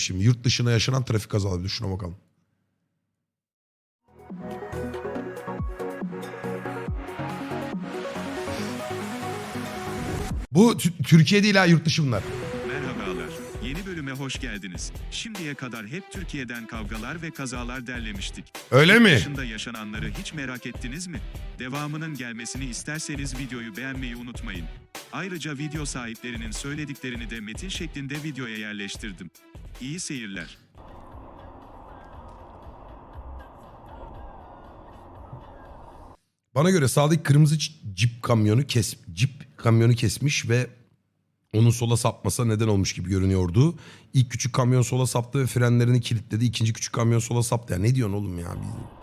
şimdi. Yurt dışına yaşanan trafik kazaları. Şuna bakalım. Bu Tü- Türkiye değil ha yurt dışı bunlar. Merhabalar. Yeni bölüme hoş geldiniz. Şimdiye kadar hep Türkiye'den kavgalar ve kazalar derlemiştik. Öyle mi? Dışında yaşananları hiç merak ettiniz mi? Devamının gelmesini isterseniz videoyu beğenmeyi unutmayın. Ayrıca video sahiplerinin söylediklerini de metin şeklinde videoya yerleştirdim. İyi seyirler. Bana göre sağdaki kırmızı cip kamyonu kes cip kamyonu kesmiş ve onun sola sapmasa neden olmuş gibi görünüyordu. İlk küçük kamyon sola saptı ve frenlerini kilitledi. İkinci küçük kamyon sola saptı. Ya ne diyorsun oğlum ya? Biz-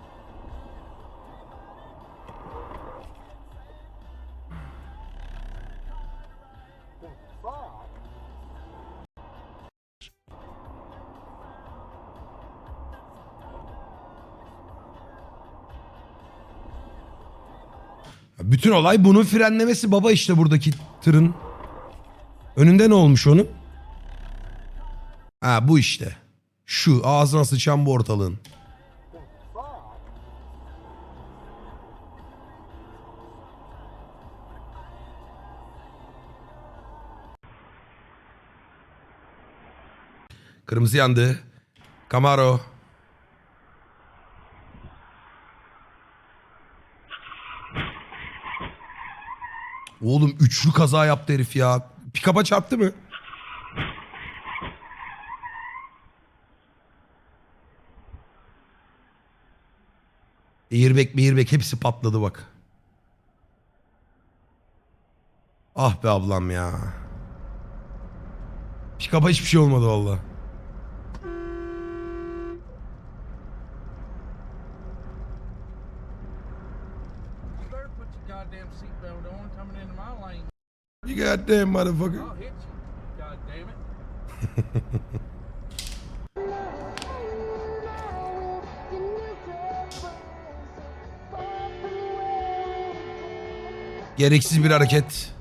Bütün olay bunun frenlemesi baba işte buradaki tırın. Önünde ne olmuş onun? Ha bu işte. Şu ağzına sıçan bu ortalığın. Kırmızı yandı. Camaro. Oğlum üçlü kaza yaptı herif ya. Pikapa çarptı mı? Airbag airbag hepsi patladı bak. Ah be ablam ya. Pikapa hiçbir şey olmadı valla. Goddamn seatbelt on coming into my lane. You goddamn motherfucker. I'll hit you. God damn it. Gereksiz bir hareket.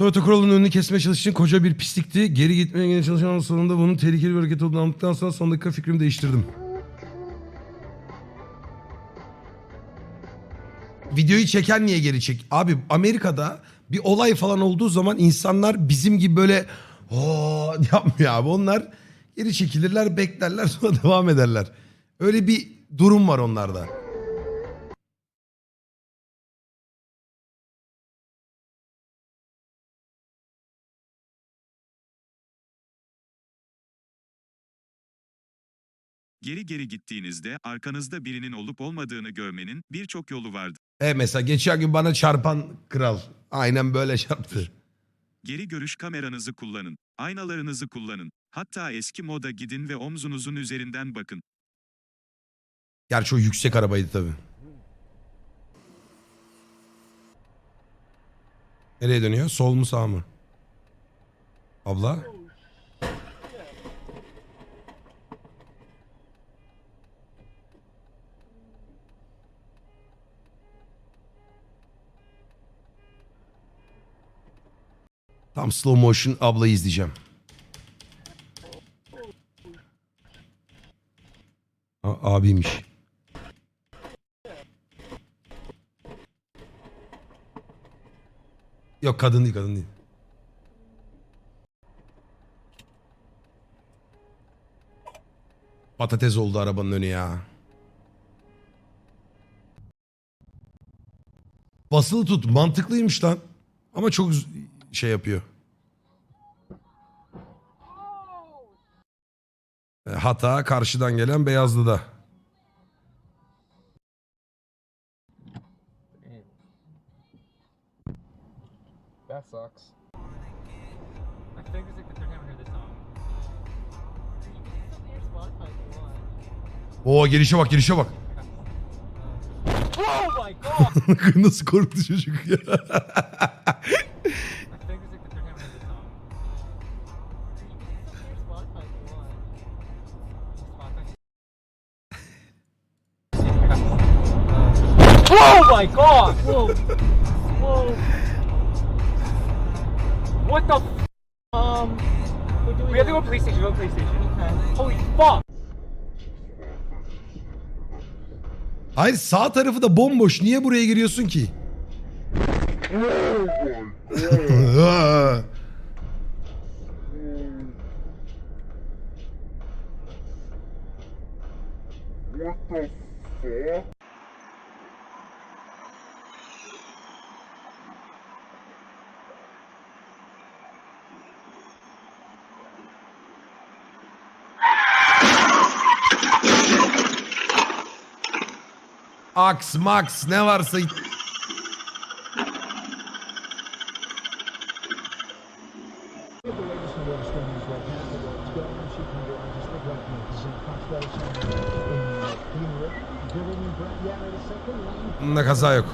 Toyota Corolla'nın önünü kesmeye çalıştığın koca bir pislikti. Geri gitmeye gene çalışan sonunda bunun tehlikeli bir hareket olduğunu anladıktan sonra son dakika fikrimi değiştirdim. Videoyu çeken niye geri çek? Abi Amerika'da bir olay falan olduğu zaman insanlar bizim gibi böyle o yapmıyor abi. Onlar geri çekilirler, beklerler sonra devam ederler. Öyle bir durum var onlarda. Geri geri gittiğinizde arkanızda birinin olup olmadığını görmenin birçok yolu vardır. E mesela geçen gün bana çarpan kral. Aynen böyle çarptı. Geri görüş kameranızı kullanın. Aynalarınızı kullanın. Hatta eski moda gidin ve omzunuzun üzerinden bakın. Gerçi o yüksek arabaydı tabii. Nereye dönüyor? Sol mu sağ mı? Abla? Tam slow motion ablayı izleyeceğim. A- abiymiş. Yok kadın değil kadın değil. Patates oldu arabanın önü ya. Basılı tut mantıklıymış lan. Ama çok şey yapıyor. E, Hata karşıdan gelen Beyazlı'da. That sucks. I think it's like the third time I heard this song. Spotify if you want. Oo gelişe bak gelişe bak. my god! Nasıl korktu çocuk ya. Oh my god! Whoa! Whoa! What the f- Um... We have to go police station, go police station. Holy fuck! Hayır sağ tarafı da bomboş. Niye buraya giriyorsun ki? What the world's going, and she can go on just look like me. This is in Cotswell, in uh, Greenwood. Dylan and Brett Yan at a second line. Bunda kaza yok.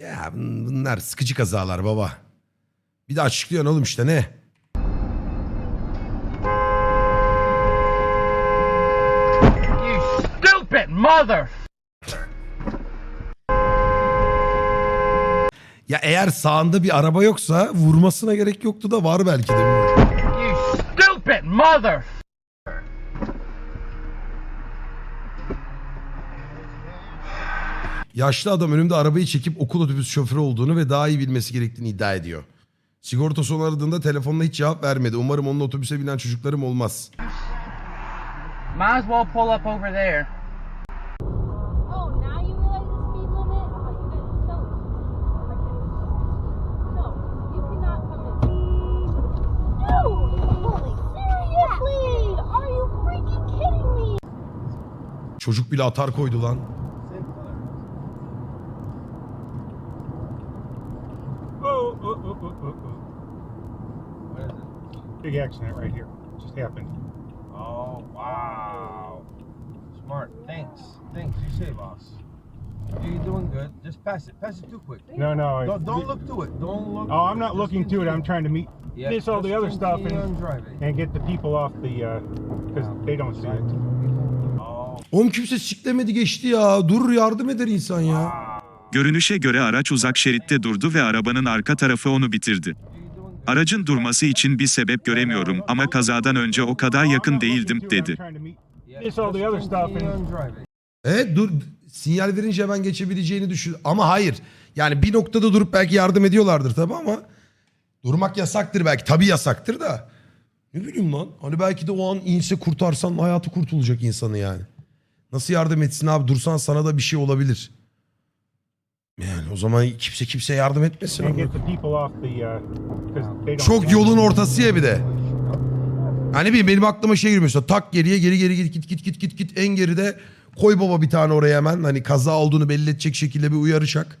Ya bun- bunlar sıkıcı kazalar baba. Bir de açıklıyorsun oğlum işte ne? You stupid mother! Ya eğer sağında bir araba yoksa vurmasına gerek yoktu da var belki de. You stupid mother! Yaşlı adam önümde arabayı çekip okul otobüs şoförü olduğunu ve daha iyi bilmesi gerektiğini iddia ediyor. Sigortası onu aradığında telefonla hiç cevap vermedi. Umarım onun otobüse binen çocuklarım olmaz. Might as well pull up over there. Oh, now you realize the speed limit? Oh, you guys are so freaking. No, you cannot come in. No! Holy seriously? Are you freaking kidding me? Çocuk bile atar koydu lan. Oh, oh, oh, oh, oh, oh. What is it? Big accident right here. Just happened. Oh, wow. Smart. Thanks. Thanks. You say, boss. You're doing good. Just pass it. Pass it too quick. No, no. I- Don't, don't look to it. Don't look. Oh, I'm not Just looking to it. I'm trying to meet Yeah, this all the other stuff and, and get the people off the because they don't see it. Oh, Oğlum kimse siklemedi geçti ya. Dur yardım eder insan ya. Görünüşe göre araç uzak şeritte durdu ve arabanın arka tarafı onu bitirdi. Aracın durması için bir sebep göremiyorum ama kazadan önce o kadar yakın değildim dedi. Evet dur sinyal verince ben geçebileceğini düşün. Ama hayır. Yani bir noktada durup belki yardım ediyorlardır tabii ama durmak yasaktır belki. Tabii yasaktır da. Ne bileyim lan. Hani belki de o an inse kurtarsan hayatı kurtulacak insanı yani. Nasıl yardım etsin abi? Dursan sana da bir şey olabilir. Yani o zaman kimse kimse yardım etmesin. don't. Çok yolun ortası ya bir de. Hani bir benim aklıma şey giriyor mesela tak geriye geri geri git git git git git git en geride koy baba bir tane oraya hemen hani kaza olduğunu belli edecek şekilde bir uyarışak.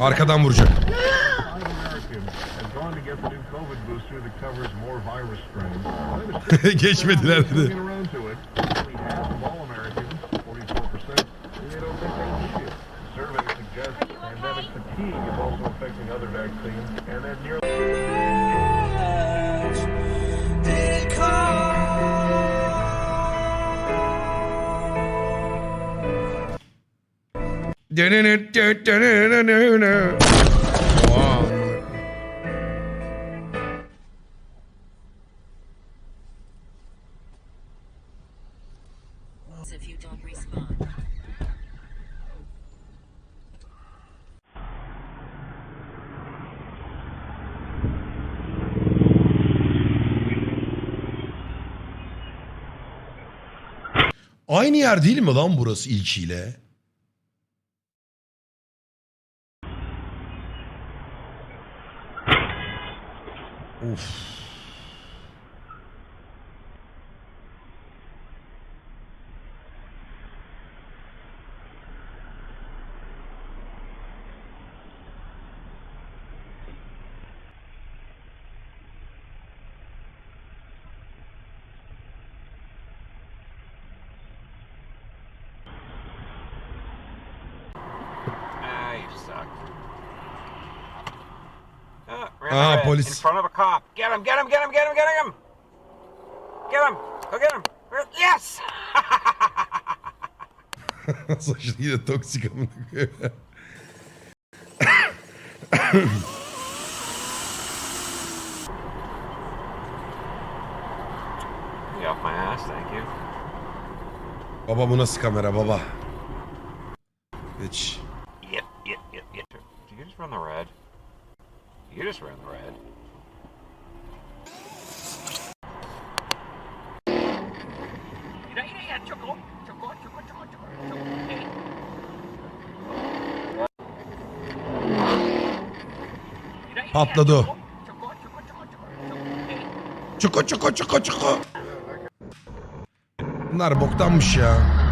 Arkadan vuracak. five Americans gone to get the new COVID booster that covers more virus strains. Geçmediler dedi. Aynı yer değil mi lan burası ilkiyle? Of. Red police. in front of a cop. Get him! Get him! Get him! Get him! Get him! Get him! Go get him! Yes! Saçlı yine toksik amına koyayım. Get off my ass, thank you. Baba bu nasıl kamera baba? Red. Patladı o. Çuko çuko çuko çuko. Bunlar boktanmış ya.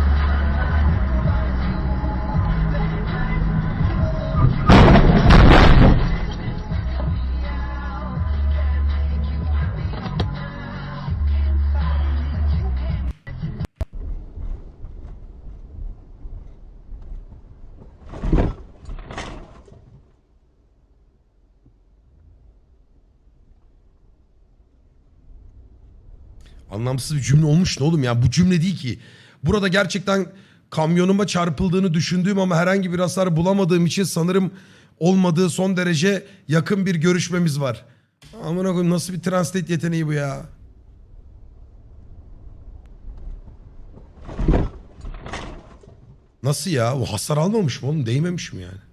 Anlamsız bir cümle olmuş ne oğlum ya bu cümle değil ki. Burada gerçekten kamyonuma çarpıldığını düşündüğüm ama herhangi bir hasar bulamadığım için sanırım olmadığı son derece yakın bir görüşmemiz var. Amına koyayım nasıl bir translate yeteneği bu ya? Nasıl ya? O hasar almamış mı oğlum? Değmemiş mi yani?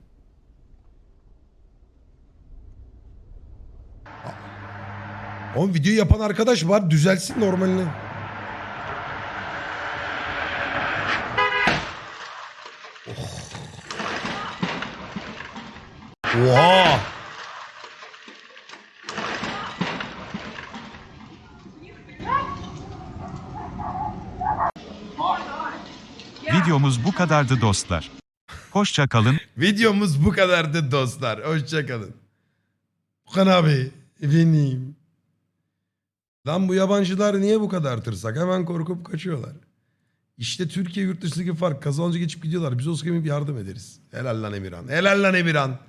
Oğlum videoyu yapan arkadaş var. Düzelsin normalini. Oh. Oha. Videomuz bu kadardı dostlar. Hoşça kalın. Videomuz bu kadardı dostlar. Hoşçakalın. Okan abi. Benim. Lan bu yabancılar niye bu kadar tırsak? Hemen korkup kaçıyorlar. İşte Türkiye yurt dışındaki fark. Kazancı geçip gidiyorlar. Biz o bir yardım ederiz. Helal lan Emirhan. Helal lan Emirhan.